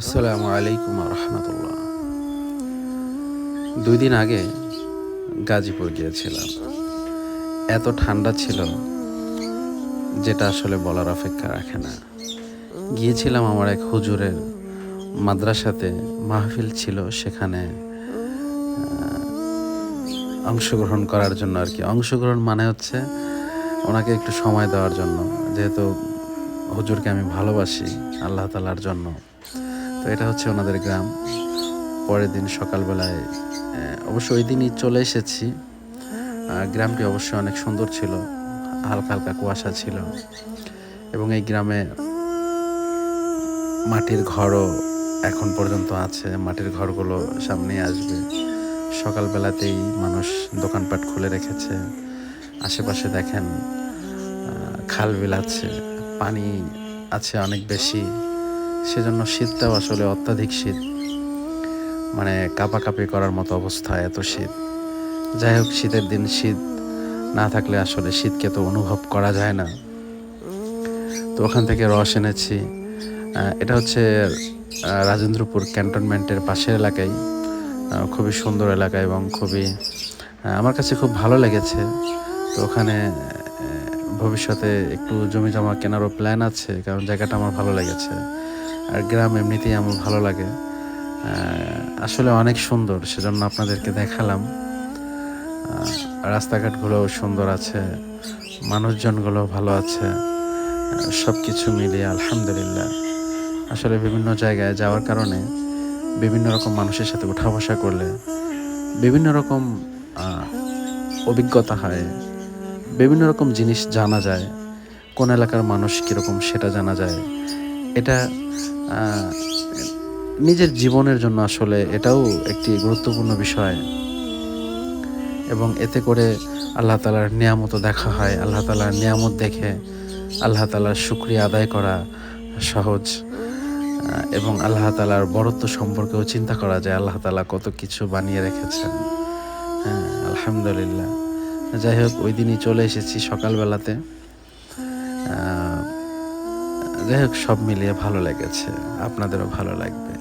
আসসালামু আলাইকুম রহমতুল্লাহ। দুই দিন আগে গাজীপুর গিয়েছিলাম। এত ঠান্ডা ছিল যেটা আসলে বলার অপেক্ষা রাখে না। গিয়েছিলাম আমার এক হুজুরের মাদ্রাসাতে, মাহফিল ছিল সেখানে অংশগ্রহণ করার জন্য আর কি অংশগ্রহণ মানে হচ্ছে ওনাকে একটু সময় দেওয়ার জন্য। যেহেতু হুজুরকে আমি ভালোবাসি আল্লাহ তালার জন্য। তো এটা হচ্ছে ওনাদের গ্রাম। পরের দিন সকালবেলায় অবশ্য ওই দিনই চলে এসেছি। গ্রামটি অবশ্যই অনেক সুন্দর ছিল, হালকা হালকা কুয়াশা ছিল। এবং এই গ্রামে মাটির ঘরও এখন পর্যন্ত আছে। মাটির ঘরগুলো সামনেই আসবে। সকালবেলাতেই মানুষ দোকানপাট খুলে রেখেছে। আশেপাশে দেখেন খাল বিল আছে পানি আছে অনেক বেশি। সেজন্য শীতটাও আসলে অত্যাধিক শীত। মানে কাঁপাকাঁপি করার মতো অবস্থা, এত শীত। যাই হোক, শীতের দিন শীত না থাকলে আসলে শীতকে তো অনুভব করা যায় না। তো ওখান থেকে রস এনেছি। এটা হচ্ছে রাজেন্দ্রপুর ক্যান্টনমেন্টের পাশের এলাকায়। খুবই সুন্দর এলাকা এবং খুবই আমার কাছে খুব ভালো লেগেছে। তো ওখানে ভবিষ্যতে একটু জমি জমা কেনারও প্ল্যান আছে, কারণ জায়গাটা আমার ভালো লেগেছে। আর গ্রাম এমনিতেই আমার ভালো লাগে। আসলে অনেক সুন্দর সেজন্য আপনাদেরকে দেখালাম। আহ, রাস্তাঘাটগুলোও সুন্দর আছে মানুষজনগুলো ভালো আছে সব কিছু মিলিয়ে আলহামদুলিল্লাহ। আসলে বিভিন্ন জায়গায় যাওয়ার কারণে বিভিন্ন রকম মানুষের সাথে উঠা বসা করলে বিভিন্ন রকম অভিজ্ঞতা হয় বিভিন্ন রকম জিনিস জানা যায় কোন এলাকার মানুষ কীরকম সেটা জানা যায়। এটা নিজের জীবনের জন্য আসলে এটাও একটি গুরুত্বপূর্ণ বিষয়। এবং এতে করে আল্লাহ তালার নিয়ামত দেখা হয়, আল্লাহ তালার নিয়ামত দেখে, আল্লাহ তালার শুক্রিয়া আদায় করা সহজ। এবং আল্লাহ তালার বরত্ব সম্পর্কেও চিন্তা করা যায়, আল্লাহ তালা কত কিছু বানিয়ে রেখেছেন। হ্যাঁ আলহামদুলিল্লাহ। যাই হোক, ওই দিনই চলে এসেছি সকালবেলাতে। যাই হোক সব মিলিয়ে ভালো লেগেছে। আপনাদেরও ভালো লাগবে।